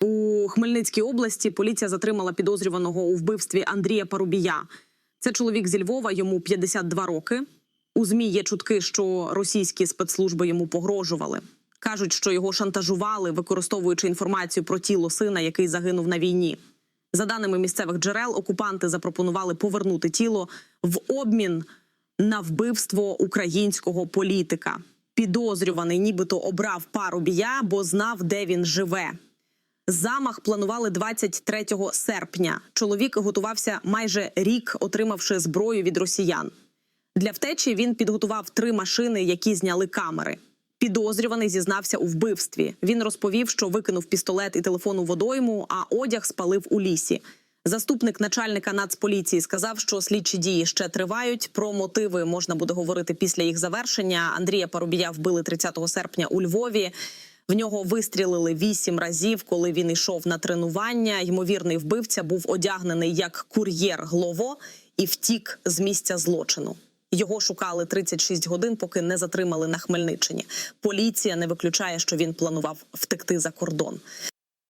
У Хмельницькій області поліція затримала підозрюваного у вбивстві Андрія Парубія. Це чоловік зі Львова, йому 52 роки. У змі є чутки, що російські спецслужби йому погрожували. Кажуть, що його шантажували, використовуючи інформацію про тіло сина, який загинув на війні. За даними місцевих джерел, окупанти запропонували повернути тіло в обмін на вбивство українського політика. Підозрюваний, нібито обрав Парубія, бо знав, де він живе. Замах планували 23 серпня. Чоловік готувався майже рік, отримавши зброю від росіян. Для втечі він підготував три машини, які зняли камери. Підозрюваний зізнався у вбивстві. Він розповів, що викинув пістолет і телефон у водойму, а одяг спалив у лісі. Заступник начальника Нацполіції сказав, що слідчі дії ще тривають. Про мотиви можна буде говорити після їх завершення. Андрія Парубія вбили 30 серпня у Львові. В нього вистрілили вісім разів, коли він йшов на тренування. Ймовірний вбивця був одягнений як кур'єр Глово і втік з місця злочину. Його шукали 36 годин, поки не затримали на Хмельниччині. Поліція не виключає, що він планував втекти за кордон.